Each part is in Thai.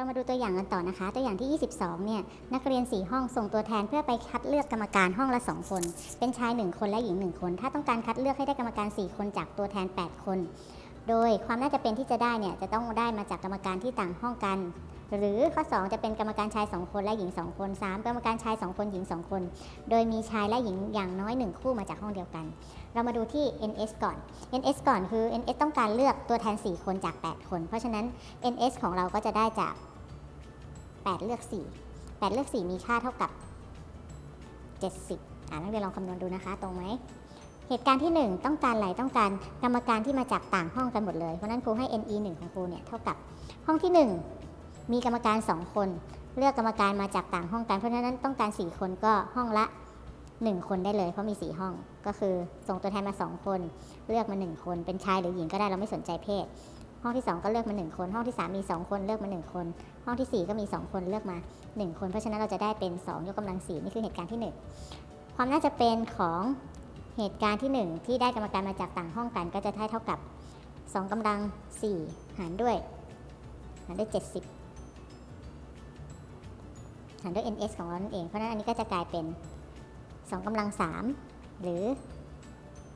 เรามาดูตัวอย่างกันต่อนะคะ ตัวอย่างที่ 22 เนี่ย นักเรียน 4 ห้องส่งตัวแทนเพื่อไปคัดเลือกกรรมการห้องละ 2 คน เป็นชาย 1 คนและหญิง 1 คน ถ้าต้องการคัดเลือกให้ได้กรรมการ 4 คนจากตัวแทน 8 คน โดยความน่าจะเป็นที่จะได้เนี่ยจะต้องได้มาจากกรรมการที่ต่างห้องกัน หรือข้อ 2 จะเป็นกรรมการชาย 2 คนและหญิง 2 คน 3 กรรมการชาย 2 คนหญิง 2 คน โดยมีชายและหญิงอย่างน้อย 1 คู่มาจากห้องเดียวกัน เรามาดูที่ NS ก่อน NS ก่อนคือ NS ต้องการเลือกตัวแทน 4 คนจาก 8 คน เพราะฉะนั้น NS ของเราก็จะได้จาก 8 เลือก 4 8 เลือก 4 มีค่าเท่ากับ 70 อ่านักเรียนลองคำนวณดูนะคะ ตรงไหม เหตุการณ์ที่ 1 ต้องการอะไรต้องการกรรมการที่มาจากต่างห้องกันหมดเลย เพราะฉะนั้นครูให้ NE 1 ของครูเนี่ยเท่ากับห้องที่ 1 มีกรรมการ 2 คน เลือกกรรมการมาจากต่างห้องกัน เพราะฉะนั้นต้องการ 4 คนก็ห้องละ 1 คนได้เลย เพราะมี 4 ห้อง ก็คือส่งตัวแทนมา 2 คน เลือกมา 1 คน เป็นชายหรือหญิงก็ได้เราไม่สนใจเพศ ห้องที่ 2 ก็เลือกมา 1 คน ห้องที่ 3 มี 2 คนเลือกมา 1 คน ห้องทีสี่ 4 ก็มี 2 คนเลือกมา 1 คน เพราะฉะนั้นเราจะได้เป็น 2 ยกกำลัง4นี่คือเหตุการณ์ที่ 1 ความน่าจะเป็นของเหตุการณ์ที่ 1 ที่ได้กรรมการมาจากต่างห้องกัน ก็จะได้เท่ากับ 2กำลัง 4 หารด้วย หารด้วย 70 หารด้วย ns ของเรานั่นเอง เพราะฉะนั้นอันนี้ก็จะกลายเป็น 2กำลัง 3 หรือ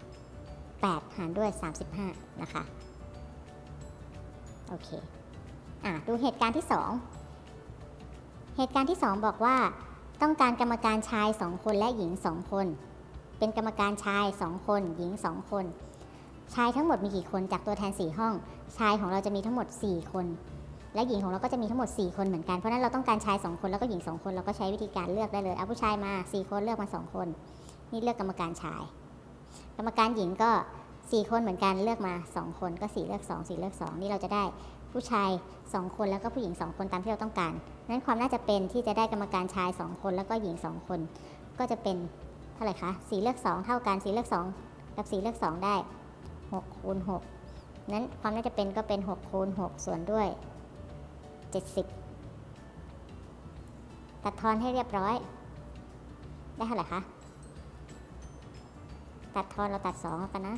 8 หารด้วย 35 นะคะ โอเคอะดูเหตุการณ์ที่ 2 เหตุการณ์ที่ 2 บอกว่าต้องการกรรมการชาย 2 คนและหญิง 2 คน เป็นกรรมการชาย 2 คน หญิง 2 คน ชายทั้งหมดมีกี่คนจากตัวแทน 4 ห้อง ชายของเราจะมีทั้งหมด 4 คน และหญิงของเราก็จะมีทั้งหมด 4 คนเหมือนกัน เพราะฉะนั้นเราต้องการชาย 2 คนแล้วก็หญิง 2 คน เราก็ใช้วิธีการเลือกได้เลย เอาผู้ชายมา 4 คนเลือกมา 2 คน นี่เลือกกรรมการชาย กรรมการหญิงก็ 4 คนเหมือนกันเลือกมา 2 คนก็ 4 เลือก 2 4 เลือก 2 นี่เราจะได้ผู้ชาย 2 คนแล้วก็ผู้หญิง 2 คนตามที่เราต้องการนั้นความน่าจะเป็นที่จะได้กรรมการชาย 2 คนแล้วก็หญิง 2 คน ก็จะเป็นเท่าไหร่คะ4เลือก 2 เท่ากัน4เลือก 2 กับ 4 เลือก 2 ได้6คูณ6นั้นความน่าจะเป็นก็เป็น6คูณ6ส่วนด้วย 70 ตัดทอนให้เรียบร้อย ได้เท่าไหร่คะตัดทอนเราตัด2แล้วกันนะ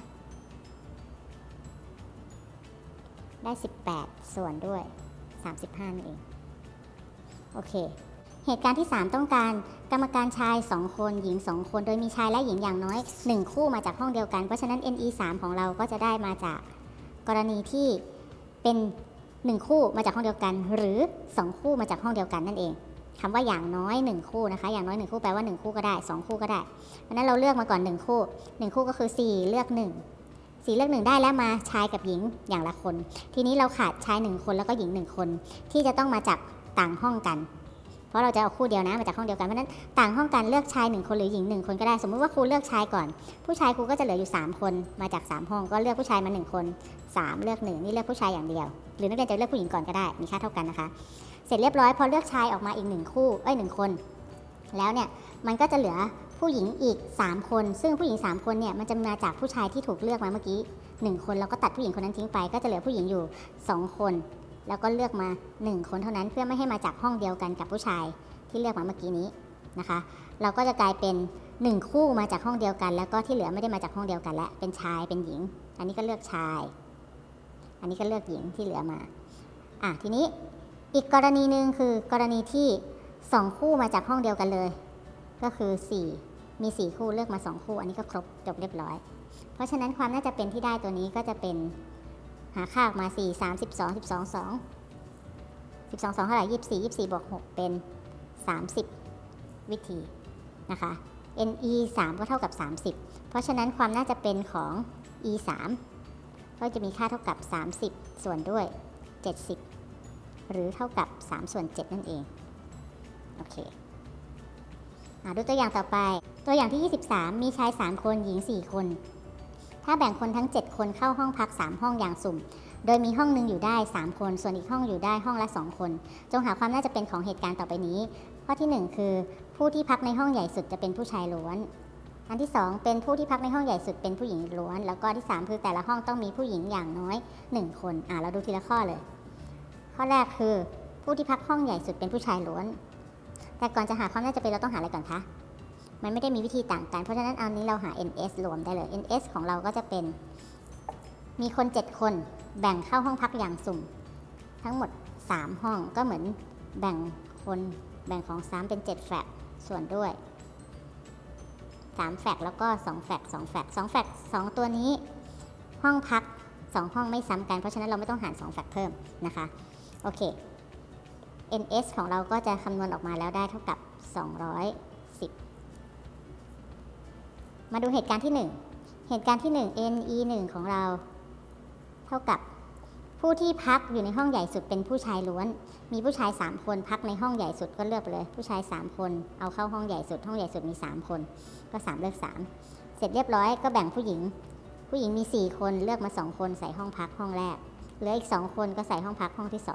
ได้ 18 ส่วนด้วย 35นั่นเอง โอเค เหตุการณ์ที่ 3 ต้องการกรรมการชาย 2 คนหญิง 2 คน โดยมีชายและหญิงอย่างน้อย 1 คู่มาจากห้องเดียวกัน เพราะฉะนั้น NE 3ของเราก็จะได้มาจากกรณีที่เป็น 1 คู่มาจากห้องเดียวกัน หรือ 2 คู่มาจากห้องเดียวกันนั่นเองคำว่าอย่างน้อย 1 คู่นะคะ อย่างน้อย 1 คู่แปลว่า 1 คู่ก็ได้ 2 คู่ก็ได้เพราะฉะนั้นเราเลือกมาก่อน 1 คู่ 1 คู่ก็คือ 4 เลือก 1 4เลือก1ได้แล้วมาชายกับหญิงอย่างละคน ทีนี้เราขาดชาย1คนแล้วก็หญิง1คน ที่จะต้องมาจากต่างห้องกัน เพราะเราจะเอาคู่เดียวนะมาจากห้องเดียวกันเพราะนั้นต่างห้องกันเลือกชาย1คนหรือหญิง1คนก็ได้สมมติว่าครูเลือกชายก่อน ผู้ชายครูก็จะเหลืออยู่ 3 คนมาจาก 3 ห้องก็เลือกผู้ชายมา 1 คน 3 เลือก1นี่เลือกผู้ชายอย่างเดียว หรือนักเรียนจะเลือกผู้หญิงก่อนก็ได้มีค่าเท่ากันนะคะ เสร็จเรียบร้อยพอเลือกชายออกมาอีก1คู่เอ้ยหคน แล้วเนี่ยมันก็จะเหลือ ผู้หญิงอีก 3 คน ซึ่งผู้หญิง 3 คนเนี่ยมันจะมาจากผู้ชายที่ถูกเลือกมาเมื่อกี้ 1 คนแล้วก็ตัดผู้หญิงคนนั้นทิ้งไป ก็จะเหลือผู้หญิงอยู่ 2 คน แล้วก็เลือกมา 1 คนเท่านั้นเพื่อไม่ให้มาจากห้องเดียวกันกับผู้ชายที่เลือกมาเมื่อกี้นี้นะคะ เราก็จะกลายเป็น 1 คู่มาจากห้องเดียวกัน แล้วก็ที่เหลือไม่ได้มาจากห้องเดียวกันและเป็นชายเป็นหญิง อันนี้ก็เลือกชาย อันนี้ก็เลือกหญิงที่เหลือมาอะทีนี้อีกกรณีหนึ่งคือกรณีที่ 2 คู่มาจากห้องเดียวกันเลย ก็คือ 4 มี 4 คู่เลือกมา 2 คู่ อันนี้ก็ครบจบเรียบร้อย เพราะฉะนั้นความน่าจะเป็นที่ได้ตัวนี้ก็จะเป็นหาค่าออกมา 4 3 12 12 2 12 2เท่าไหร่24 24บวก6เป็น 30 วิธีนะคะ NE 3 ก็เท่ากับ 30 เพราะฉะนั้นความน่าจะเป็นของ E 3ก็จะมีค่าเท่ากับ 30 ส่วนด้วย 70 หรือเท่ากับ 3 ส่วน 7 นั่นเอง โอเค ดูตัวอย่างต่อไป ตัวอย่างที่ 23 มีชาย 3 คนหญิง 4 คน ถ้าแบ่งคนทั้ง 7 คนเข้าห้องพัก 3 ห้องอย่างสุ่ม โดยมีห้องหนึ่งอยู่ได้ 3 คน ส่วนอีกห้องอยู่ได้ห้องละ 2 คน จงหาความน่าจะเป็นของเหตุการณ์ต่อไปนี้ ข้อที่ 1 คือ ผู้ที่พักในห้องใหญ่สุดจะเป็นผู้ชายล้วนอันที่ 2 เป็นผู้ที่พักในห้องใหญ่สุดเป็นผู้หญิงล้วน แล้วก็ที่ 3 คือแต่ละห้องต้องมีผู้หญิงอย่างน้อย 1 คน อะเราดูทีละข้อเลย ข้อแรกคือ ผู้ที่พักห้องใหญ่สุดเป็นผู้ชายล้วน แต่ก่อนจะหาความน่าจะเป็นเราต้องหาอะไรก่อนคะ มันไม่ได้มีวิธีต่างกัน เพราะฉะนั้นอานี้เราหา ns รวมได้เลย ns ของเราก็จะเป็น มีคน 7 คนแบ่งเข้าห้องพักอย่างสุ่ม ทั้งหมด 3 ห้องก็เหมือนแบ่งคนแบ่งของซ้ำเป็น 7 แฟกส่วนด้วย 3 แฟกแล้วก็ 2 แฟก2แฟก2แฟก2ตัวนี้ ห้องพัก 2 ห้องไม่ซ้ำกัน เพราะฉะนั้นเราไม่ต้องหาร2แฟกเพิ่มนะคะ โอเค ns ของเราก็จะคำนวณออกมาแล้วได้เท่ากับ 210 มาดูเหตุการณ์ที่ 1 เหตุการณ์ที่ 1 ne 1ของเรา เท่ากับ ผู้ที่พักอยู่ในห้องใหญ่สุดเป็นผู้ชายล้วน มีผู้ชาย 3 คนพักในห้องใหญ่สุดก็เลือกไปเลย ผู้ชาย 3 คนเอาเข้าห้องใหญ่สุด ห้องใหญ่สุดมี 3 คน ก็ 3 เลือก 3 เสร็จเรียบร้อยก็แบ่งผู้หญิง ผู้หญิงมี 4 คนเลือกมา 2 คนใส่ห้องพักห้องแรกเหลืออีก 2 คนก็ใส่ห้องพักห้องที่ 2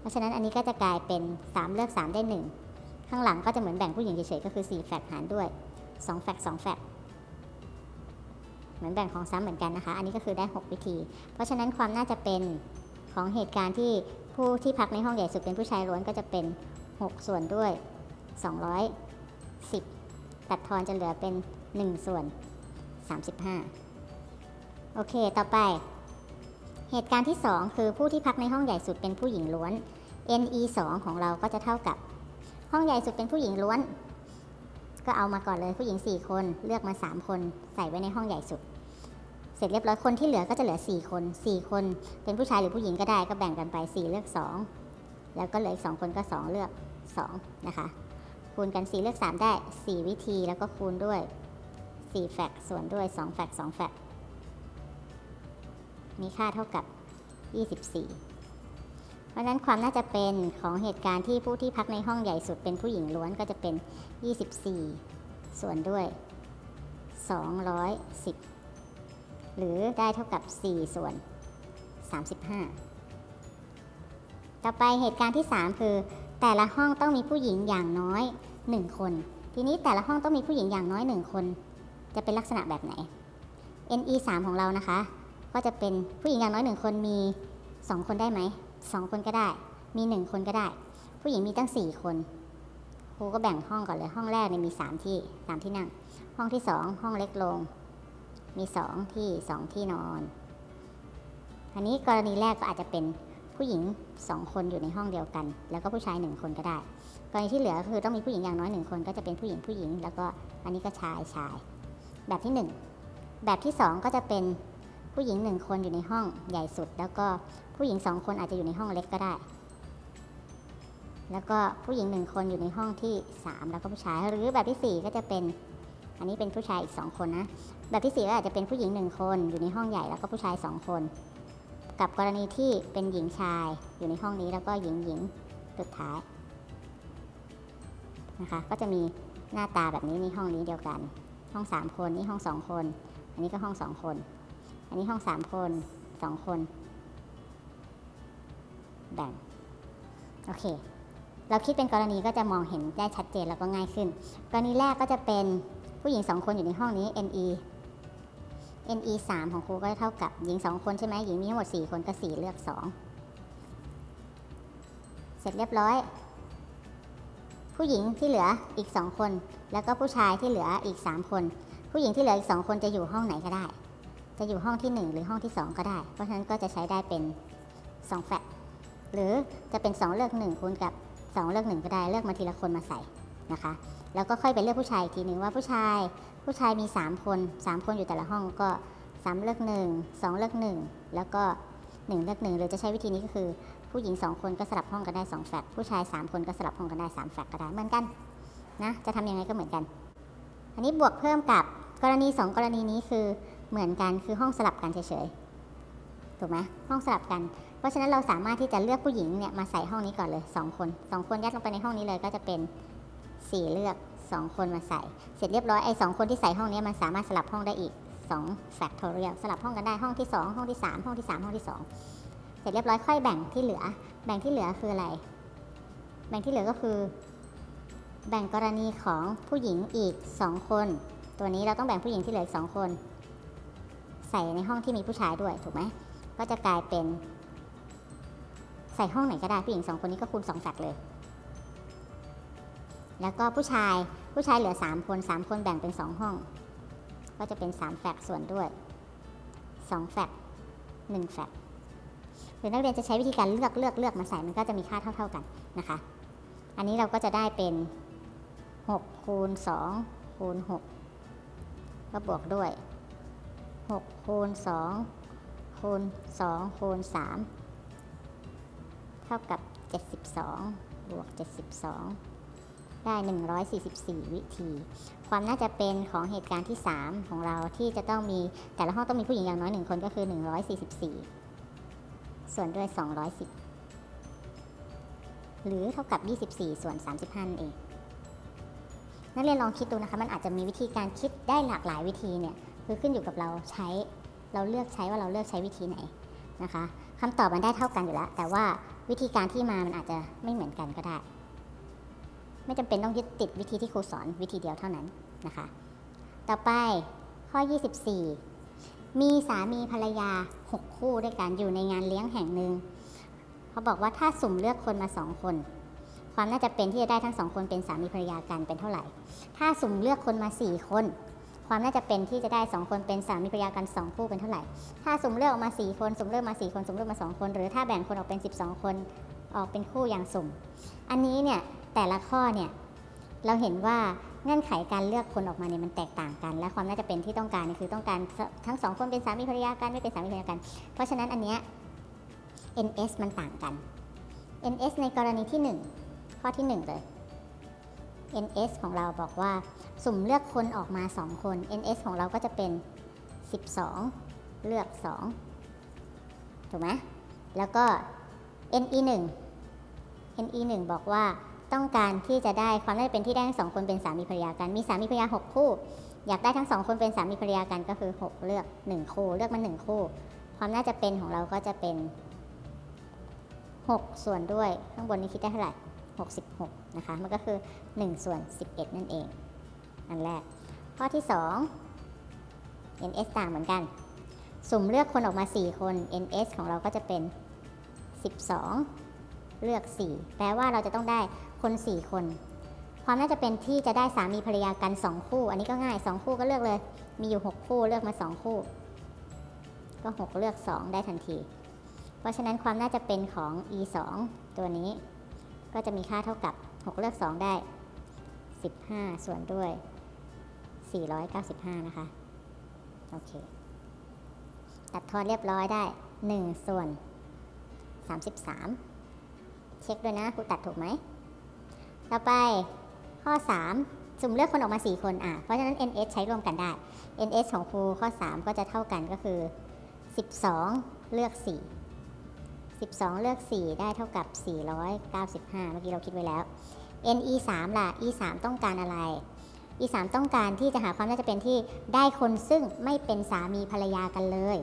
เพราะฉะนั้นอันนี้ก็จะกลายเป็น 3 เลือก 3 ได้ 1 ข้างหลังก็จะเหมือนแบ่งผู้หญิงเฉยๆ ก็คือ 4 แฟกหารด้วย 2 แฟก2แฟกเหมือนแบ่งของซ้ำเหมือนกันนะคะ อันนี้ก็คือได้ 6 วิธี เพราะฉะนั้นความน่าจะเป็นของเหตุการณ์ที่ผู้ที่พักในห้องใหญ่สุดเป็นผู้ชายล้วนก็จะเป็น 6 ส่วนด้วย 210 ตัดทอนจะเหลือเป็น 1 ส่วน 35 โอเค ต่อไป เหตุการณ์ที่ 2 คือผู้ที่พักในห้องใหญ่สุดเป็นผู้หญิงล้วน NE 2ของเราก็จะเท่ากับ ห้องใหญ่สุดเป็นผู้หญิงล้วน ก็เอามาก่อนเลยผู้หญิง 4 คนเลือกมา 3 คน ใส่ไว้ในห้องใหญ่สุด เสร็จเรียบร้อยคนที่เหลือก็จะเหลือ 4 คน 4 คน เป็นผู้ชายหรือผู้หญิงก็ได้ก็แบ่งกันไป 4 เลือก 2 แล้วก็เหลืออีก2คนก็ 2 เลือก 2 นะคะ คูณกัน 4 เลือก 3 ได้ 4 วิธีแล้วก็คูณด้วย4แฟกส่วนด้วย2แฟก2แฟก มีค่าเท่ากับ 24 เพราะนั้นความน่าจะเป็นของเหตุการณ์ที่ผู้ที่พักในห้องใหญ่สุดเป็นผู้หญิงล้วนก็จะเป็น 24 ส่วนด้วย 210 หรือได้เท่ากับ 4 ส่วน 35 ต่อไปเหตุการณ์ที่ 3 คือ แต่ละห้องต้องมีผู้หญิงอย่างน้อย 1 คน ทีนี้แต่ละห้องต้องมีผู้หญิงอย่างน้อย 1 คน จะเป็นลักษณะแบบไหน NE 3 ของเรานะคะ ก็จะเป็นผู้หญิงอย่างน้อย1คนมี 2 คนได้ไหม2คนก็ได้ มี1คนก็ได้ ผู้หญิงมีตั้ง4คนครูก็แบ่งห้องก่อนเลย ห้องแรกเนี่ยมี3ที่3ที่นั่ง ห้องที่2ห้องเล็กลง มี2ที่2ที่นอน อันนี้กรณีแรกก็อาจจะเป็นผู้หญิง2คนอยู่ในห้องเดียวกัน แล้วก็ผู้ชาย1คนก็ได้ กรณีที่เหลือก็คือต้องมีผู้หญิงอย่างน้อย1คน ก็จะเป็นผู้หญิงผู้หญิง แล้วก็อันนี้ก็ชายชาย แบบที่1แบบที่2ก็จะเป็น ผู้หญิง1คนอยู่ในห้องใหญ่สุด แล้วก็ผู้หญิง2คนอาจจะอยู่ในห้องเล็กก็ได้ แล้วก็ผู้หญิง1คนอยู่ในห้องที่ 3 แล้วก็ผู้ชายหรือแบบที่ 4 ก็จะเป็น อันนี้เป็นผู้ชายอีก 2 คนนะ แบบที่4ก็อาจจะเป็นผู้หญิง1คนอยู่ในห้องใหญ่แล้วก็ผู้ชาย 2 คน กับกรณีที่เป็นหญิงชายอยู่ในห้องนี้แล้วก็หญิงหญิงสุดท้ายนะคะก็จะมีหน้าตาแบบนี้นี่ห้องนี้เดียวกัน ห้อง 3 คนนี่ห้อง 2 คน อันนี้ก็ห้อง 2 คน อันนี้ห้อง3คน2คน แบ่ง โอเค เราคิดเป็นกรณีก็จะมองเห็นได้ชัดเจนแล้วก็ง่ายขึ้น กรณีแรกก็จะเป็นผู้หญิง2คนอยู่ในห้องนี้ NE NE 3ของครูก็เท่ากับหญิง2คนใช่ไหมหญิงมีทั้งหมด4คนก็4เลือก 2 เสร็จเรียบร้อย ผู้หญิงที่เหลืออีก 2 คน แล้วก็ผู้ชายที่เหลืออีก 3 คน ผู้หญิงที่เหลืออีก 2 คนจะอยู่ห้องไหนก็ได้ จะอยู่ห้องที่ 1 หรือห้องที่ 2 ก็ได้ เพราะฉะนั้นก็จะใช้ได้เป็น2แฟกหรือจะเป็น 2 เลือก1คูณกับ 2 เลือก1ก็ได้เลือกมาทีละคนมาใส่นะคะ แล้วก็ค่อยไปเลือกผู้ชายอีกทีหนึ่งว่าผู้ชายผู้ชายมี 3 คน 3 คนอยู่แต่ละห้องก็ 3 เลือก 1 2 เลือก 1 แล้วก็ 1 เลือก 1 หรือจะใช้วิธีนี้ก็คือ ผู้หญิง 2 คนก็สลับห้องกันได้2แฟกผู้ชาย 3 คนก็สลับห้องกันได้3แฟกก็ได้เหมือนกันนะจะทำยังไงก็เหมือนกัน อันนี้บวกเพิ่มกับกรณี 2 กรณีนี้คือ เหมือนกันคือห้องสลับกันเฉยๆถูกไหมห้องสลับกัน เพราะฉะนั้นเราสามารถที่จะเลือกผู้หญิงเนี่ยมาใส่ห้องนี้ก่อนเลย 2 คน 2 คนยัดลงไปในห้องนี้เลยก็จะเป็น 4 เลือก 2 คนมาใส่ เสร็จเรียบร้อยไอ้สคนที่ใส่ห้องนี้มันสามารถสลับห้องได้อีก2 factorial สลับห้องกันได้ห้องที่ 2 ห้องที่ 3 ห้องที่ 3 ห้องที่ 2 เสร็จเรียบร้อยค่อยแบ่งที่เหลือ แบ่งที่เหลือคืออะไร แบ่งที่เหลือก็คือ แบ่งกรณีของผู้หญิงอีก 2 คน ตัวนี้เราต้องแบ่งผู้หญิงที่เหลืออีก 2 คน ใส่ในห้องที่มีผู้ชายด้วยถูกไหมก็จะกลายเป็น ใส่ห้องไหนก็ได้ผู้หญิง2คนนี้ก็คูณ2แฟกเลย แล้วก็ผู้ชายผู้ชายเหลือ3คน3คนแบ่งเป็น2ห้อง ก็จะเป็น3แฟกส่วนด้วย2แฟก1แฟกหรือนักเรียนจะใช้วิธีการเลือกเลือกเลือกมาใส่มันก็จะมีค่าเท่า ๆกันนะคะ อันนี้เราก็จะได้เป็น6คูณ2คูณ6ก็บวกด้วย 6คูณ2คูณ2คูณ3เท่ากับ 72 บวก 72 ได้ 144 วิธี ความน่าจะเป็นของเหตุการณ์ที่ 3 ของเราที่จะต้องมีแต่ละห้องต้องมีผู้หญิงอย่างน้อยหนึ่งคนก็คือ 144 ส่วนด้วย 210 หรือเท่ากับ 24 ส่วน 35นั่นเองนักเรียนลองคิดดูนะคะ มันอาจจะมีวิธีการคิดได้หลากหลายวิธีเนี่ย คือขึ้นอยู่กับเราใช้เราเลือกใช้ว่าเราเลือกใช้วิธีไหนนะคะคำตอบมันได้เท่ากันอยู่แล้ว แต่ว่าวิธีการที่มามันอาจจะไม่เหมือนกันก็ได้ ไม่จำเป็นต้องยึดติดวิธีที่ครูสอนวิธีเดียวเท่านั้นนะคะ ต่อไปข้อ 24 มีสามีภรรยา 6 คู่ด้วยกันอยู่ในงานเลี้ยงแห่งหนึ่งเขาบอกว่าถ้าสุ่มเลือกคนมา 2 คน ความน่าจะเป็นที่จะได้ทั้งสองคนเป็นสามีภรรยากันเป็นเท่าไหร่ ถ้าสุ่มเลือกคนมา 4 คน ความน่าจะเป็นที่จะได้ 2 คนเป็นสามีภรรยากัน 2 คู่เป็นเท่าไหร่ ถ้าสุ่มเลือกออกมา 4 คนสุ่มเลือกมา 4 คนสุ่มเลือกมา 2 คน หรือถ้าแบ่งคนออกเป็น 12 คนออกเป็นคู่อย่างสุ่ม อันนี้เนี่ยแต่ละข้อเนี่ยเราเห็นว่าเงื่อนไขการเลือกคนออกมาเนี่ยมันแตกต่างกัน และความน่าจะเป็นที่ต้องการเนี่ยคือต้องการทั้งสองคนเป็นสามีภรรยากันไม่เป็นสามีภรรยากัน เพราะฉะนั้นอันเนี้ย NS มันต่างกัน NS ในกรณีที่ 1 ข้อที่ 1 เลย NS ของเราบอกว่า สุ่มเลือกคนออกมา 2 คน NS ของเราก็จะเป็น 12 เลือก 2 ถูกไหมแล้วก็ NE 1 NE 1บอกว่าต้องการที่จะได้ความน่าจะเป็นที่ได้ทั้งสองคนเป็นสามีภรรยากัน มีสามีภรรยา 6 คู่ อยากได้ทั้งสองคนเป็นสามีภรรยากันก็คือ 6 เลือก 1 คู่ เลือกมา 1 คู่ ความน่าจะเป็นของเราก็จะเป็น 6 ส่วนด้วยข้างบนนี้คิดได้เท่าไหร่ 66 นะคะ มันก็คือ 1 ส่วน 11 นั่นเอง อันแรก ข้อที่ 2 NS ต่างเหมือนกัน สุ่มเลือกคนออกมา 4 คน NS ของเราก็จะเป็น 12 เลือก 4 แปลว่าเราจะต้องได้คน 4 คน ความน่าจะเป็นที่จะได้สามีภรรยากัน 2 คู่ อันนี้ก็ง่าย 2 คู่ก็เลือกเลย มีอยู่ 6 คู่เลือกมา 2 คู่ ก็ 6 เลือก 2 ได้ทันที เพราะฉะนั้นความน่าจะเป็นของ e 2ตัวนี้ ก็จะมีค่าเท่ากับ 6 เลือก 2 ได้ 15 ส่วนด้วย 495 นะคะ โอเค ตัดทอนเรียบร้อยได้ 1 ส่วน 33 เช็คด้วยนะครูตัดถูกไหม ต่อไปข้อ 3 สุ่มเลือกคนออกมา 4 คนอะเพราะฉะนั้น NS ใช้ร่วมกันได้ NS ของครูข้อ 3 ก็จะเท่ากันก็คือ 12 เลือก 4 12 เลือก 4 ได้เท่ากับ 495 เมื่อกี้เราคิดไว้แล้ว NE 3ล่ะ E 3ต้องการอะไร อีสามต้องการที่จะหาความน่าจะเป็นที่ได้คนซึ่งไม่เป็นสามีภรรยากันเลย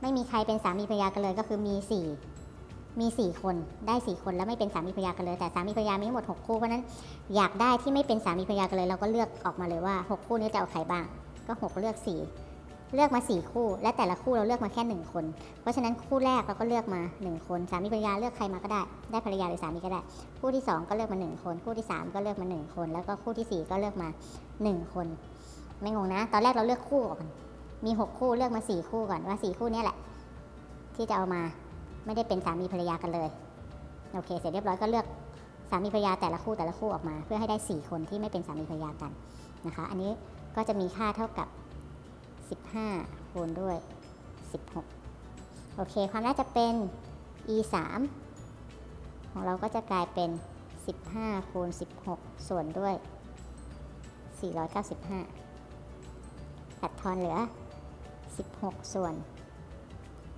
ไม่มีใครเป็นสามีภรรยากันเลยก็คือมีสี่มีสี่คนได้สี่คนแล้วไม่เป็นสามีภรรยากันเลย แต่สามีภรรยามีทั้งหมดหกคู่เพราะนั้นอยากได้ที่ไม่เป็นสามีภรรยากันเลย เราก็เลือกออกมาเลยว่าหกคู่นี้จะเอาใครบ้างก็หกเลือกสี่ เลือกมา 4 คู่ และแต่ละคู่เราเลือกมาแค่ 1 คน เพราะฉะนั้นคู่แรกเราก็เลือกมา 1 คน สามีภรรยาเลือกใครมาก็ได้ ได้ภรรยาหรือสามีก็ได้ คู่ที่ 2 ก็เลือกมา 1 คน คู่ที่ 3 ก็เลือกมา 1 คน แล้วก็คู่ทีสี่ 4 ก็เลือกมา 1 คน ไม่งงนะ ตอนแรกเราเลือกคู่ก่อน มี 6 คู่เลือกมา 4 คู่ก่อนว่า 4 คู่นี้แหละ ที่จะเอามา ไม่ได้เป็นสามีภรรยากันเลย โอเค เสร็จเรียบร้อยก็เลือกสามีภรรยาแต่ละคู่แต่ละคู่ออกมา เพื่อให้ได้ 4 คนที่ไม่เป็นสามีภรรยากันนะคะ อันนี้ก็จะมีค่าเท่ากับ 15 คูณด้วย 16 โอเค ความน่าจะเป็น e 3ของเราก็จะกลายเป็น 15 คูณ 16 ส่วนด้วย 495 ตัดทอนเหลือ 16 ส่วน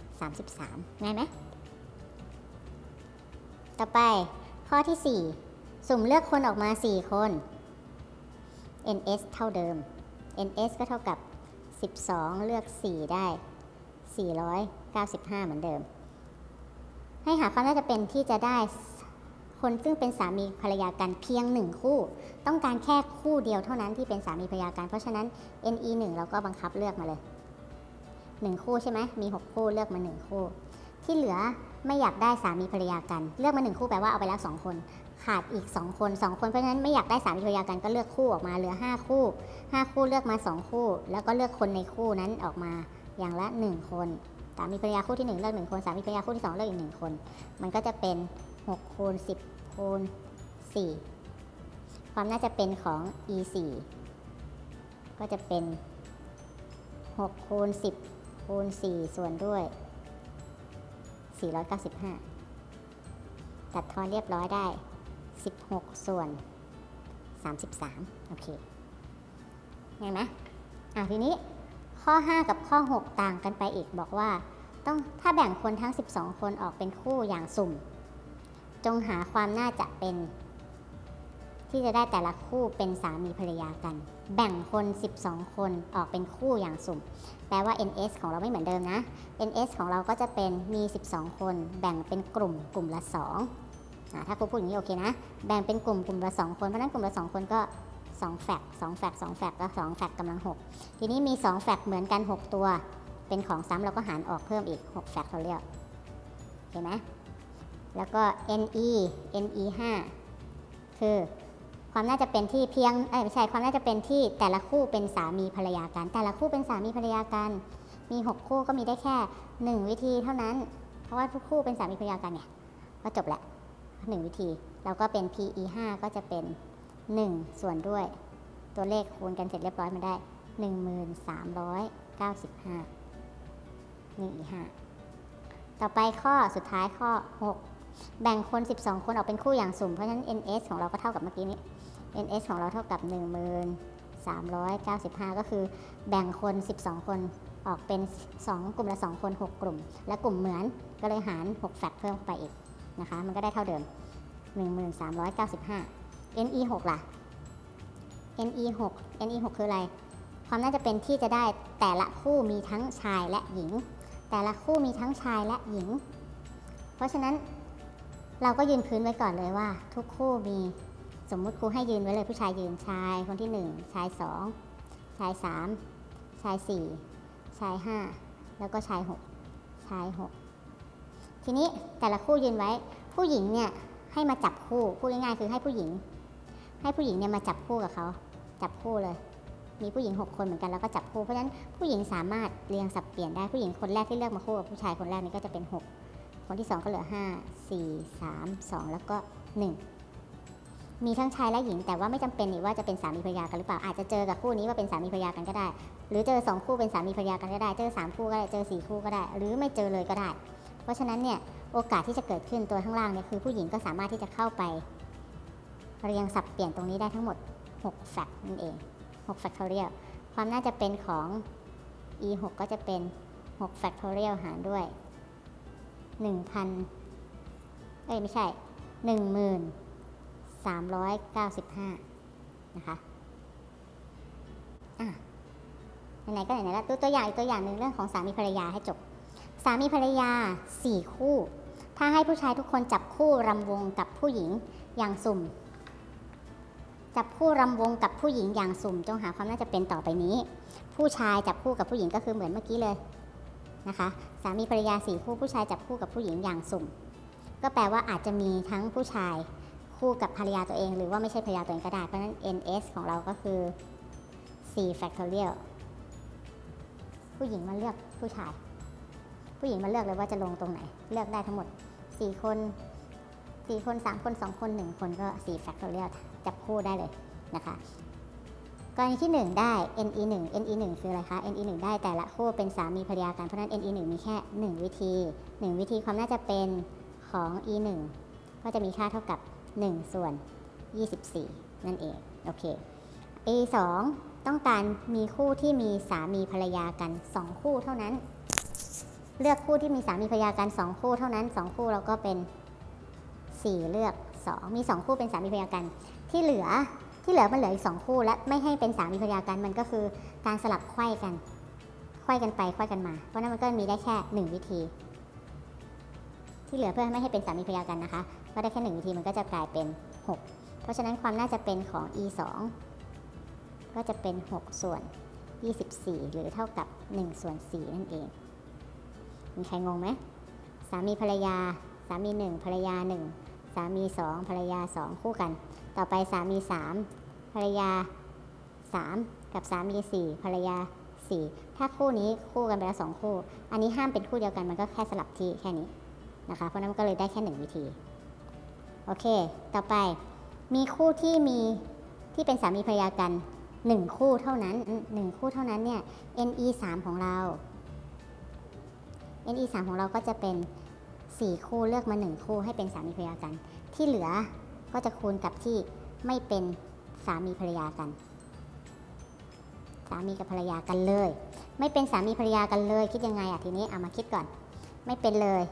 33ง่ายไหม ต่อไปข้อที่ 4 สุ่มเลือกคนออกมา 4 คน ns เท่าเดิม ns ก็เท่ากับ 12 เลือก 4 ได้ 495 เหมือนเดิม ให้หาความน่าจะเป็นที่จะได้คนซึ่งเป็นสามีภรรยากันเพียง1คู่ ต้องการแค่คู่เดียวเท่านั้นที่เป็นสามีภรรยากัน เพราะฉะนั้น ne 1เราก็บังคับเลือกมาเลย 1 คู่ใช่ไหมมี 6 คู่เลือกมา 1 คู่ ที่เหลือไม่อยากได้สามีภรรยากัน เลือกมา 1 คู่แปลว่าเอาไปแล้ว 2 คน ขาดอีก 2 คน 2 คนเพราะฉะนั้นไม่อยากได้สามีภรรยากันก็เลือกคู่ออกมาเหลือ 5 คู่ 5 คู่เลือกมา 2 คู่ แล้วก็เลือกคนในคู่นั้นออกมาอย่างละ 1 คนสามีภรรยาคู่ที่หนึ่งเลือกหนึ่งคนสามีภรรยาคู่ที่สองเลือกอีกหนึ่งคน มันก็จะเป็นหกคูณสิบคูณสี่ความน่าจะเป็นของ e สี่ก็จะเป็นหกคูณสิบคูณสี่ส่วนด้วยสี่ร้อยเก้าสิบห้าตัดทอนเรียบร้อยได้ สิบหกส่วน 33 โอเคเห็นไหมอะทีนี้ข้อ 5 กับข้อ 6 ต่างกันไปอีกบอกว่าต้องถ้าแบ่งคนทั้ง 12 คนออกเป็นคู่อย่างสุ่ม จงหาความน่าจะเป็น ที่จะได้แต่ละคู่เป็นสามีภรรยากัน แบ่งคน 12 คนออกเป็นคู่อย่างสุ่ม แปลว่า NS ของเราไม่เหมือนเดิมนะ NS ของเราก็จะเป็นมี 12 คน แบ่งเป็นกลุ่มกลุ่มละ2อ่า ถ้าครูพูดอย่างนี้โอเคนะ แบ่งเป็นกลุ่มกลุ่มละ2คน เพราะนั้นกลุ่มละ2คนก็2แฟก2แฟก2แฟกแล้ว2แฟกกำลัง 6 ทีนี้มี 2 แฟกเหมือนกัน 6 ตัว เป็นของซ้ำเราก็หารออกเพิ่มอีก 6 แฟกเขาเรียกเห็นไหมแล้วก็ NE NE 5คือความน่าจะเป็นที่เพียงเอ้ยไม่ใช่ความน่าจะเป็นที่แต่ละคู่เป็นสามีภรรยากัน แต่ละคู่เป็นสามีภรรยากัน มี 6 คู่ก็มีได้แค่ 1 วิธีเท่านั้น เพราะว่าทุกคู่เป็นสามีภรรยากันเนี่ยก็จบแหละ หนึ่งวิธี เราก็เป็น PE 5ก็จะเป็น 1 ส่วนด้วย ตัวเลขคูณกันเสร็จเรียบร้อยมาได้ 1395 1 e 5ต่อไปข้อสุดท้ายข้อ 6 แบ่งคน 12 คนออกเป็นคู่อย่างสุ่ม เพราะฉะนั้น NS ของเราก็เท่ากับเมื่อกี้นี้ NS ของเราเท่ากับ 1395 ก็คือแบ่งคน 12 คนออกเป็น 2 กลุ่มละ 2 คน 6 กลุ่ม และกลุ่มเหมือนก็เลยหาร 6 แฟกเพิ่มไปอีก นะคะ มันก็ได้เท่าเดิม 1395 NE 6ล่ะ NE 6 NE 6คืออะไร ความน่าจะเป็นที่จะได้แต่ละคู่มีทั้งชายและหญิง แต่ละคู่มีทั้งชายและหญิง เพราะฉะนั้นเราก็ยืนพื้นไว้ก่อนเลยว่า ทุกคู่มีสมมุติครูให้ยืนไว้เลยผู้ชายยืนชายคนที่ 1 ชาย 2 ชาย 3 ชาย 4 ชาย 5 แล้วก็ชาย 6 ชาย 6 ทีนี้แต่ละคู่ยืนไว้ ผู้หญิงเนี่ยให้มาจับคู่พูดง่ายๆคือให้ผู้หญิง ให้ผู้หญิงเนี่ยมาจับคู่กับเขาจับคู่เลย มีผู้หญิง 6 คนเหมือนกันแล้วก็จับคู่เพราะฉะนั้นผู้หญิงสามารถเรียงสับเปลี่ยนได้ผู้หญิงคนแรกที่เลือกมาคู่กับผู้ชายคนแรกนี่ก็จะเป็น 6 คนที่ 2 ก็เหลือ 5 4 3 2 แล้วก็ 1 มีทั้งชายและหญิง แต่ว่าไม่จำเป็นนี่ว่าจะเป็นสามีภรรยากันหรือเปล่าอาจจะเจอกับคู่นี้ว่าเป็นสามีภรรยากันก็ได้ หรือเจอสองคู่เป็นสามีภรรยากันก็ได้ เจอสามคู่ก็ได้เจอสี่คู่ก็ได้ หรือไม่เจอเลยก็ได้ ราะฉะนั้นเนี่ยโอกาสที่จะเกิดขึ้นตัวข้างล่างเนี่ยคือผู้หญิงก็สามารถที่จะเข้าไป เรียงสับเปลี่ยนตรงนี้ได้ทั้งหมด 6 แฟกนั่นเอง6 factorial ความน่าจะเป็นของ e 6ก็จะเป็น6 factorial หารด้วย 1,000 เอ้ยไม่ใช่ 1395 นะคะอะไหนๆก็ไหนๆแล้วตัวตัวอย่างอีกตัวอย่างหนึ่งเรื่องของสามีภรรยาให้จบามีภรรยา 4 คู่ ถ้าให้ผู้ชายทุกคนจับคู่รำวงกับผู้หญิงอย่างสุ่ม จับคู่รำวงกับผู้หญิงอย่างสุ่ม จงหาความน่าจะเป็นต่อไปนี้ ผู้ชายจับคู่กับผู้หญิงก็คือเหมือนเมื่อกี้เลยนะคะสามีภรรยาสี่คู่ผู้ชายจับคู่กับผู้หญิงอย่างสุ่ม ก็แปลว่าอาจจะมีทั้งผู้ชายคู่กับภรรยาตัวเอง หรือว่าไม่ใช่ภรรยาตัวเองก็ได้ เพราะฉะนั้น NS ของเราก็คือ4 factorial ผู้หญิงมาเลือกผู้ชาย ผู้หญิงมาเลือกเลยว่าจะลงตรงไหน เลือกได้ทั้งหมด 4 คน 4 คน 3 คน 2 คน 1 คนก็4 factorial จับคู่ได้เลยนะคะกรณีที่ 1 ได้ NE 1 NE 1คืออะไรคะ NE 1ได้แต่ละคู่เป็นสามีภรรยากันเพราะฉะนั้น NE 1มีแค่ 1 วิธี 1 วิธีความน่าจะเป็นของ E 1ก็จะมีค่าเท่ากับ 1 ส่วน 24 นั่นเองโอเค E 2ต้องการมีคู่ที่มีสามีภรรยากัน 2 คู่เท่านั้น เลือกคู่ที่มีสามีภรรยากัน2คู่เท่านั้น 2 คู่เราก็เป็น 4 เลือก 2 มี 2 คู่เป็นสามีภรรยากัน ที่เหลือที่เหลือมันเหลืออีก 2 คู่และไม่ให้เป็นสามีภรรยากันมันก็คือการสลับไขว้กันไขว้กันไปไขว้กันมา เพราะนั้นมันก็มีได้แค่ 1 วิธี ที่เหลือเพื่อไม่ให้เป็นสามีภรรยากันนะคะก็ได้แค่ 1 วิธีมันก็จะกลายเป็น 6 เพราะฉะนั้นความน่าจะเป็นของ e 2ก็จะเป็น 6 ส่วน 24 หรือเท่ากับ 1 ส่วน 4 นั่นเอง มีใครงงไหมสามีภรรยา สามี1ภรรยา1สามี2ภรรยา2คู่กัน ต่อไปสามี3ภรรยา3กับสามี4ภรรยา4ถ้าคู่นี้คู่กันไปแล้วสองคู่ อันนี้ห้ามเป็นคู่เดียวกันมันก็แค่สลับที่แค่นี้นะคะ เพราะนั้นก็เลยได้แค่หนึ่งวิธี โอเค ต่อไปมีคู่ที่มีที่เป็นสามีภรรยากันหนึ่งคู่เท่านั้นหนึ่งคู่เท่านั้นเนี่ย NE 3ของเรา NE 3 ของเราก็จะเป็น 4 คู่เลือกมา 1 คู่ให้เป็นสามีภรรยากัน ที่เหลือก็จะคูณกับที่ไม่เป็นสามีภรรยากัน สามีกับภรรยากันเลย ไม่เป็นสามีภรรยากันเลย คิดยังไงอะทีนี้เอามาคิดก่อน ไม่เป็นเลย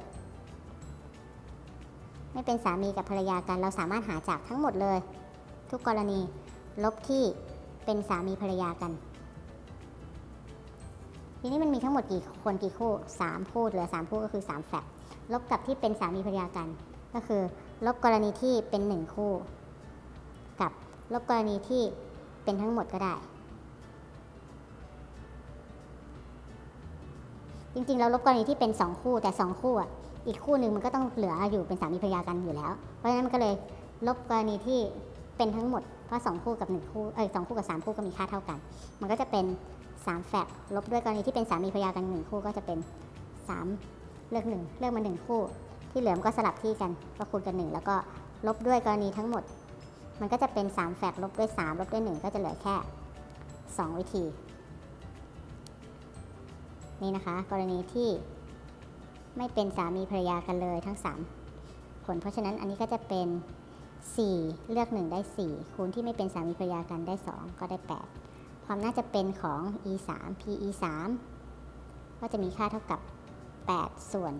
ไม่เป็นสามีกับภรรยากัน เราสามารถหาจากทั้งหมดเลย ทุกกรณีลบที่เป็นสามีภรรยากัน ทีนี้มันมีทั้งหมดกี่คนกี่คู่สามคู่เหลือสามคู่ก็คือสามแฟกลบกับที่เป็นสามีภรรยากัน ก็คือ ลบกรณีที่เป็นหนึ่งคู่ กับลบกรณีที่เป็นทั้งหมดก็ได้ จริงๆเราลบกรณีที่เป็น 2 คู่แต่ 2 คู่อะอีกคู่หนึ่งมันก็ต้องเหลืออยู่เป็นสามีภรรยากันอยู่แล้ว เพราะฉะนั้นมันก็เลยลบกรณีที่เป็นทั้งหมดเพราะสองคู่กับหนึ่งคู่เอ้ยสองคู่กับสามคู่ก็มีค่าเท่ากัน มันก็จะเป็น 3 แฟกลบด้วยกรณีที่เป็นสามีภรรยากันหนึ่งคู่ก็จะเป็น 3 เลือกหนึ่งเลือกมาหนึ่งคู่ ที่เหลือมก็สลับที่กันก็คูณกันหนึ่งแล้วก็ลบด้วยกรณีทั้งหมด มันก็จะเป็น 3 แฟกลบด้วย 3 ลบด้วย 1 ก็จะเหลือแค่ 2 วิธี นี่นะคะ กรณีที่ไม่เป็นสามีภรรยากันเลยทั้ง 3 ผล เพราะฉะนั้นอันนี้ก็จะเป็น 4 เลือก 1 ได้ 4 คูณที่ไม่เป็นสามีภรรยากันได้ 2 ก็ได้ 8 ความน่าจะเป็นของ e 3 p e 3ก็จะมีค่าเท่ากับ 8 ส่วน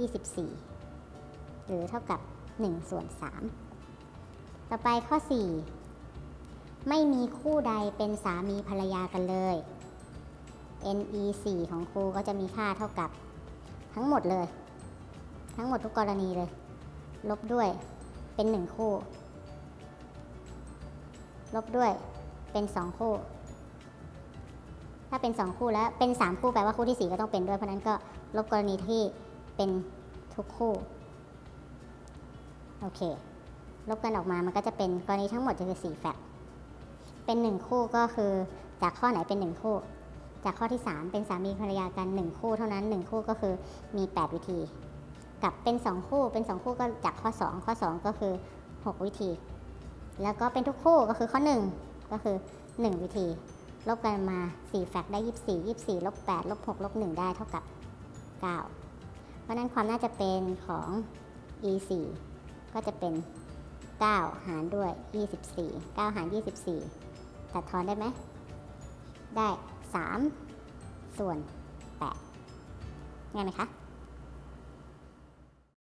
24 หรือเท่ากับ 1 ส่วน 3 ต่อไปข้อ 4 ไม่มีคู่ใดเป็นสามีภรรยากันเลย NE 4ของครูก็จะมีค่าเท่ากับทั้งหมดเลย ทั้งหมดทุกกรณีเลย ลบด้วยเป็น 1 คู่ ลบด้วย เป็น2คู่ ถ้าเป็น2คู่แล้วเป็น3คู่แปลว่าคู่ที่4ก็ต้องเป็นด้วยเพราะนั้นก็ลบกรณีที่เป็นทุกคู่ โอเค ลบกันออกมามันก็จะเป็นกรณีทั้งหมดจะคือ4แฟกเป็น1คู่ก็คือจากข้อไหนเป็น1คู่ จากข้อที่3เป็นสามีภรรยากัน1คู่เท่านั้น1คู่ก็คือมี8วิธี กับเป็น2คู่เป็น2คู่ก็จากข้อ2ข้อ2ก็คือ6วิธีแล้วก็เป็นทุกคู่ก็คือข้อ 1 ก็คือ 1 วิธี ลบกันมา 4 แฟกต์ได้ 24 24ลบ8ลบ6ลบ1 ได้เท่ากับ 9 เพราะฉะนั้นความน่าจะเป็นของ e 4 ก็จะเป็น 9 หารด้วย 24 9 หาร 24 ตัดทอนได้ไหม ได้ 3 ส่วน 8 ง่ายไหมคะ